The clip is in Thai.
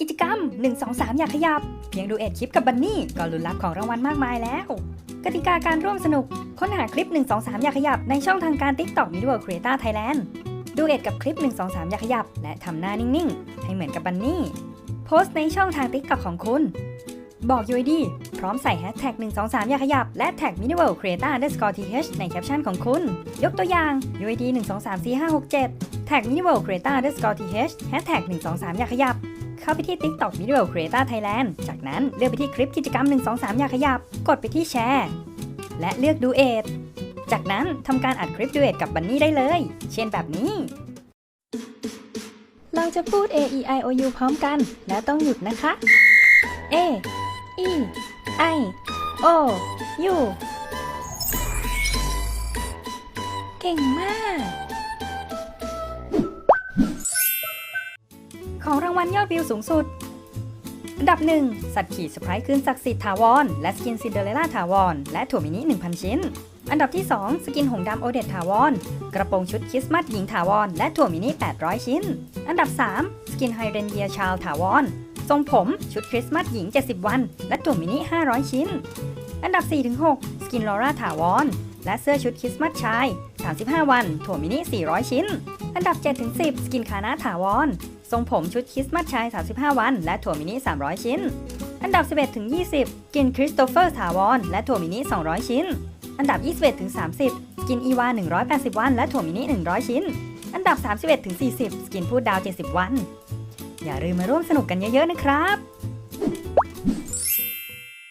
กิจกรรม 1 2 3 อยากขยับ เพียงดูเอ็ดคลิปกับบันนี่ก็ลุ้นรับของรางวัลมากมายแล้ว กติกาการร่วมสนุก ค้นหาคลิป 1 2 3 อยากขยับ ในช่องทางการ TikTok m i d w o r l d Creator Thailand ดูเอ็ดกับคลิป 1 2 3 อยากขยับ และทำหน้านิ่งๆ ให้เหมือนกับบันนี่ โพสต์ในช่องทาง TikTok ของคุณ บอก UID พร้อมใส่แฮชแท็ก1 2 3 อยากขยับ และแท็ก m i d w o r l d Creator underscore th ในแคปชั่นของคุณ ยกตัวอย่าง UID 1 2 3 4 5 6 7แท็ก m i d w o r l d Creator underscore th แฮชแท็ก1 2 3 อยากขยับ เข้าไปที่ TikTok m i d w o Creator Thailand จากนั้นเลือกไปที่คลิปกิจกรรม 1 2 3 อยากขยับ กดไปที่แชร์ และเลือกดูเอทจากนั้นทำการอัดคลิปดูเอทกับบันนี่ได้เลย เช่นแบบนี้ เราจะพูด A E I O U พร้อมกัน แล้วต้องหยุดนะคะ A E I O U เก่งมาก ของรางวัลยอดวิวสูงสุด อันดับ 1 สัตว์ขี่สไปร์คืนศักดิ์สิทธิ์ถาวร และสกินซินเดอเรลล่าถาวร และถั่วมินิ 1,000 ชิ้น อันดับที่ 2 สกินหงดำโอเดตถาวร กระโปรงชุดคริสต์มาสหญิงถาวร และถั่วมินิ 800 ชิ้น อันดับ 3 สกินไฮเรนเยียชาลถาวร ทรงผมชุดคริสต์มาสหญิง 70 วัน และถั่วมินิ 500 ชิ้น อันดับ 4-6 สกินลอร่าถาวร และเสื้อชุดคริสต์มาสชาย 35 วัน ถั่วมินิ 400 ชิ้น อันดับ 7-10 สกินคานาถาวร ทรงผมชุดคริสต์มาสชาย 35 วัน และถั่วมินิ 300 ชิ้น อันดับ 11ถึง20 กินคริสโตเฟอร์ถาวรและถั่วมินิ 200 ชิ้น อันดับ 21ถึง30 กินอีวา 180 วัน และถั่วมินิ 100 ชิ้น อันดับ 31ถึง40สกินพูดดาว 70 วัน อย่าลืมมาร่วมสนุกกันเยอะๆนะครับ